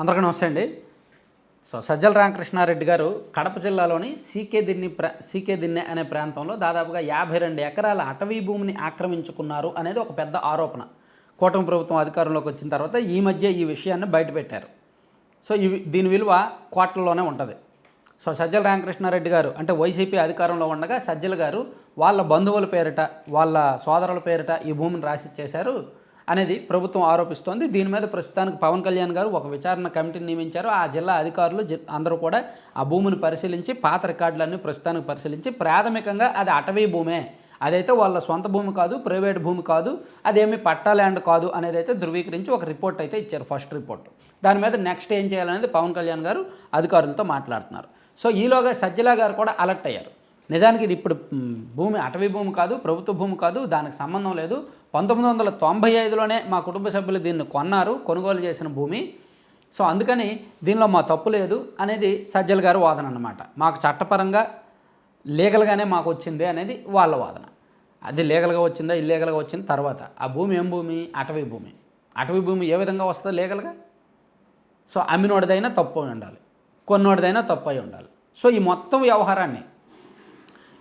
అందరికీ నమస్తే అండి. సో సజ్జల రామకృష్ణారెడ్డి గారు కడప జిల్లాలోని సీకే దిన్ని ప్ర సీకే దిన్నె అనే ప్రాంతంలో దాదాపుగా యాభై రెండు ఎకరాల అటవీ భూమిని ఆక్రమించుకున్నారు అనేది ఒక పెద్ద ఆరోపణ. కూటమి ప్రభుత్వం అధికారంలోకి వచ్చిన తర్వాత ఈ మధ్య ఈ విషయాన్ని బయటపెట్టారు. సో ఇవి దీని విలువ కోట్లలోనే ఉంటుంది. సో సజ్జల రామకృష్ణారెడ్డి గారు అంటే వైసీపీ అధికారంలో ఉండగా సజ్జల గారు వాళ్ళ బంధువుల పేరిట వాళ్ళ సోదరుల పేరిట ఈ భూమిని రాసిచ్చేశారు అనేది ప్రభుత్వం ఆరోపిస్తోంది. దీని మీద ప్రస్తుతానికి పవన్ కళ్యాణ్ గారు ఒక విచారణ కమిటీని నియమించారు. ఆ జిల్లా అధికారులు జి- అందరూ కూడా ఆ భూమిని పరిశీలించి పాత రికార్డులన్నీ ప్రస్తుతానికి పరిశీలించి ప్రాథమికంగా అది అటవీ భూమే. అదైతే వాళ్ళ సొంత భూమి కాదు ప్రైవేట్ భూమి కాదు అదేమి పట్టా ల్యాండ్ కాదు అనేది అయితే ధృవీకరించి ఒక రిపోర్ట్ అయితే ఇచ్చారు ఫస్ట్ రిపోర్ట్. దాని మీద నెక్స్ట్ ఏం చేయాలనేది పవన్ కళ్యాణ్ గారు అధికారులతో మాట్లాడుతున్నారు. సో ఈలోగా సజ్జల గారు కూడా అలర్ట్ అయ్యారు. నిజానికి ఇది ఇప్పుడు భూమి అటవీ భూమి కాదు ప్రభుత్వ భూమి కాదు దానికి సంబంధం లేదు. పంతొమ్మిది వందల తొంభై ఐదులోనే మా కుటుంబ సభ్యులు దీన్ని కొన్నారు కొనుగోలు చేసిన భూమి. సో అందుకని దీనిలో మా తప్పు లేదు అనేది సజ్జల గారు వాదన అన్నమాట. మాకు చట్టపరంగా లీగల్గానే మాకు వచ్చింది అనేది వాళ్ళ వాదన. అది లీగల్గా వచ్చిందా ఇల్లీగల్గా వచ్చింది తర్వాత. ఆ భూమి ఏం భూమి? అటవీ భూమి. అటవీ భూమి ఏ విధంగా వస్తుందో లీగల్గా? సో అమ్మినోడిదైనా తప్పు అయి ఉండాలి కొన్నోడిదైనా తప్పు అయి ఉండాలి. సో ఈ మొత్తం వ్యవహారాన్ని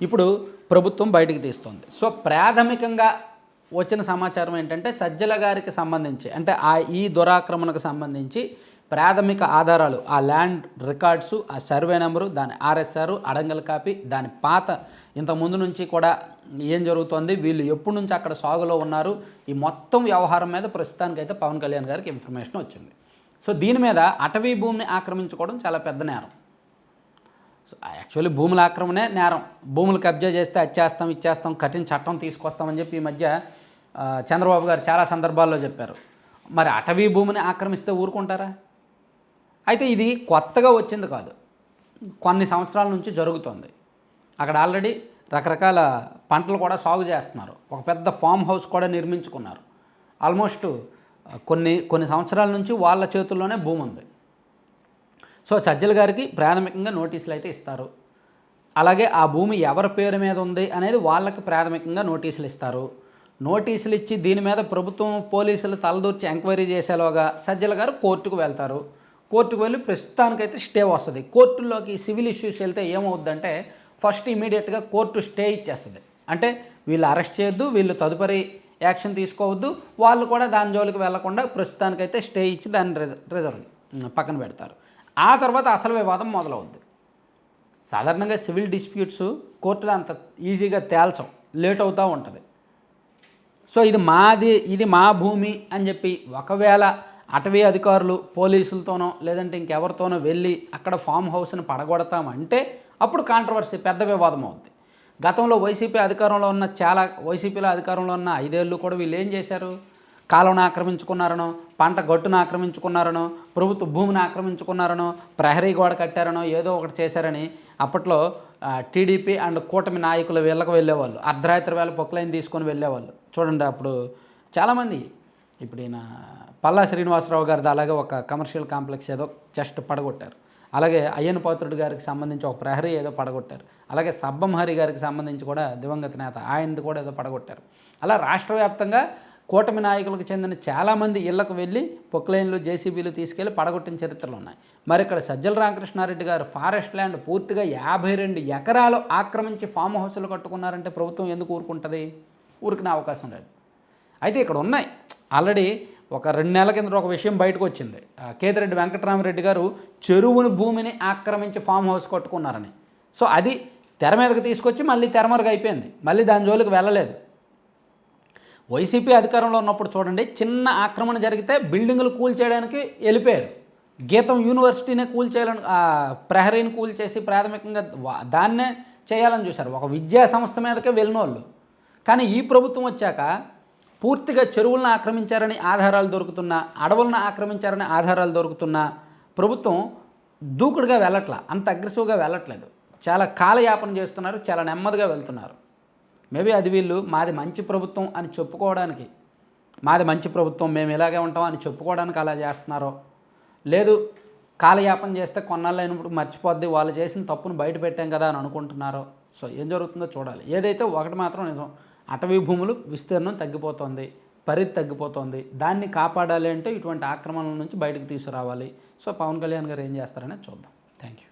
ఇప్పుడు ప్రభుత్వం బయటకు తీస్తుంది. సో ప్రాథమికంగా వచ్చిన సమాచారం ఏంటంటే సజ్జల గారికి సంబంధించి అంటే ఆ ఈ దురాక్రమణకు సంబంధించి ప్రాథమిక ఆధారాలు ఆ ల్యాండ్ రికార్డ్సు ఆ సర్వే నెంబరు దాని ఆర్ఎస్ఆర్ అడంగల్ కాపీ దాని పాత ఇంత ముందు నుంచి కూడా ఏం జరుగుతోంది వీళ్ళు ఎప్పటి నుంచి అక్కడ సాగులో ఉన్నారు ఈ మొత్తం వ్యవహారం మీద ప్రస్తుతానికైతే పవన్ కళ్యాణ్ గారికి ఇన్ఫర్మేషన్ వచ్చింది. సో దీని మీద అటవీ భూమిని ఆక్రమించుకోవడం చాలా పెద్ద నేరం. యాక్చువల్లీ భూముల ఆక్రమణే నేరం. భూములు కబ్జా చేస్తే అచ్చేస్తాం ఇచ్చేస్తాం కఠిన చట్టం తీసుకొస్తామని చెప్పి ఈ మధ్య చంద్రబాబు గారు చాలా సందర్భాల్లో చెప్పారు. మరి అటవీ భూమిని ఆక్రమిస్తే ఊరుకుంటారా? అయితే ఇది కొత్తగా వచ్చింది కాదు. కొన్ని సంవత్సరాల నుంచి జరుగుతుంది. అక్కడ ఆల్రెడీ రకరకాల పంటలు కూడా సాగు చేస్తున్నారు. ఒక పెద్ద ఫామ్ హౌస్ కూడా నిర్మించుకున్నారు. ఆల్మోస్ట్ కొన్ని కొన్ని సంవత్సరాల నుంచి వాళ్ళ చేతుల్లోనే భూమి ఉంది సో సజ్జల గారికి ప్రాథమికంగా నోటీసులు అయితే ఇస్తారు. అలాగే ఆ భూమి ఎవరి పేరు మీద ఉంది అనేది వాళ్ళకి ప్రాథమికంగా నోటీసులు ఇస్తారు. నోటీసులు ఇచ్చి దీని మీద ప్రభుత్వం పోలీసులు తలదూర్చి ఎంక్వైరీ చేసేలోగా సజ్జల గారు కోర్టుకు వెళ్తారు. కోర్టుకు వెళ్ళి ప్రస్తుతానికైతే స్టే వస్తుంది. కోర్టుల్లోకి సివిల్ ఇష్యూస్ వెళ్తే ఏమవుద్దంటే ఫస్ట్ ఇమీడియట్గా కోర్టు స్టే ఇచ్చేస్తుంది. అంటే వీళ్ళు అరెస్ట్ చేయొద్దు వీళ్ళు తదుపరి యాక్షన్ తీసుకోవద్దు వాళ్ళు కూడా దాని జోలికి వెళ్ళకుండా ప్రస్తుతానికైతే స్టే ఇచ్చి దాన్ని రిజర్వ్ పక్కన పెడతారు. ఆ తర్వాత అసలు వివాదం మొదలవుద్ది. సాధారణంగా సివిల్ డిస్ప్యూట్స్ కోర్టులో అంత ఈజీగా తేల్చం లేట్ అవుతూ ఉంటుంది. సో ఇది మాది ఇది మా భూమి అని చెప్పి ఒకవేళ అటవీ అధికారులు పోలీసులతోనో లేదంటే ఇంకెవరితోనో వెళ్ళి అక్కడ ఫామ్ హౌస్ని పడగొడతామంటే అప్పుడు కాంట్రవర్సీ పెద్ద వివాదం అవుద్ది. గతంలో వైసీపీ అధికారంలో ఉన్న చాలా వైసీపీలో అధికారంలో ఉన్న ఐదేళ్ళు కూడా వీళ్ళు ఏం చేశారు? కాలువను ఆక్రమించుకున్నారనో పంట గట్టును ఆక్రమించుకున్నారనో ప్రభుత్వ భూమిని ఆక్రమించుకున్నారనో ప్రహరీ గోడ కట్టారనో ఏదో ఒకటి చేశారని అప్పట్లో టీడీపీ అండ్ కూటమి నాయకులు వీళ్ళకి వెళ్ళేవాళ్ళు. అర్ధరాత్రి వేళ పొక్లైన్ తీసుకొని వెళ్ళేవాళ్ళు. చూడండి అప్పుడు చాలామంది. ఇప్పుడు ఈయన పల్లా శ్రీనివాసరావు గారిది అలాగే ఒక కమర్షియల్ కాంప్లెక్స్ ఏదో జస్ట్ పడగొట్టారు. అలాగే అయ్యన్ పాత్రుడు గారికి సంబంధించి ఒక ప్రహరీ ఏదో పడగొట్టారు. అలాగే సబ్బం హరి గారికి సంబంధించి కూడా దివంగత నేత ఆయనది కూడా ఏదో పడగొట్టారు. అలా రాష్ట్ర వ్యాప్తంగా కూటమి నాయకులకు చెందిన చాలామంది ఇళ్ళకు వెళ్ళి పొక్లైన్లు జేసీబీలు తీసుకెళ్ళి పడగొట్టిన చరిత్రలు ఉన్నాయి. మరి ఇక్కడ సజ్జల రామకృష్ణారెడ్డి గారు ఫారెస్ట్ ల్యాండ్ పూర్తిగా యాభై రెండు ఎకరాలు ఆక్రమించి ఫామ్ హౌస్లు కట్టుకున్నారంటే ప్రభుత్వం ఎందుకు ఊరుకుంటుంది? ఊరికిన అవకాశం లేదు. అయితే ఇక్కడ ఉన్నాయి. ఆల్రెడీ ఒక రెండు నెలల కింద ఒక విషయం బయటకు వచ్చింది. కేతిరెడ్డి వెంకటరామరెడ్డి గారు చెరువుని భూమిని ఆక్రమించి ఫామ్ హౌస్ కట్టుకున్నారని. సో అది తెర మీదకి తీసుకొచ్చి మళ్ళీ తెరమరుగు అయిపోయింది. మళ్ళీ దాని జోలికి వెళ్ళలేదు. వైసీపీ అధికారంలో ఉన్నప్పుడు చూడండి చిన్న ఆక్రమణ జరిగితే బిల్డింగులు కూల్చేయడానికి వెళ్ళిపోయారు. గీతం యూనివర్సిటీనే కూల్చేయాలని చేయాలని ప్రహరీని కూల్చేసి ప్రాథమికంగా దాన్నే చేయాలని చూశారు. ఒక విద్యా సంస్థ మీదకే వెళ్ళిన వాళ్ళు కానీ ఈ ప్రభుత్వం వచ్చాక పూర్తిగా చెరువులను ఆక్రమించారని ఆధారాలు దొరుకుతున్నా అడవులను ఆక్రమించారని ఆధారాలు దొరుకుతున్నా ప్రభుత్వం దూకుడుగా వెళ్ళట్లా అంత అగ్రెసివ్గా వెళ్ళట్లేదు. చాలా కాలయాపన చేస్తున్నారు చాలా నెమ్మదిగా వెళ్తున్నారు. మేబీ అది వీళ్ళు మాది మంచి ప్రభుత్వం అని చెప్పుకోవడానికి. మాది మంచి ప్రభుత్వం మేము ఇలాగే ఉంటాం అని చెప్పుకోవడానికి అలా చేస్తున్నారో. లేదు కాలయాపన చేస్తే కొన్నాళ్ళు అయినప్పుడు మర్చిపోద్ది వాళ్ళు చేసిన తప్పును బయట పెట్టాం కదా అని అనుకుంటున్నారో. సో ఏం జరుగుతుందో చూడాలి. ఏదైతే ఒకటి మాత్రం నిజం అటవీ భూములు విస్తీర్ణం తగ్గిపోతుంది పరిధి తగ్గిపోతుంది. దాన్ని కాపాడాలి అంటే ఇటువంటి ఆక్రమణల నుంచి బయటకు తీసుకురావాలి. సో పవన్ కళ్యాణ్ గారు ఏం చేస్తారనేది చూద్దాం. Thank you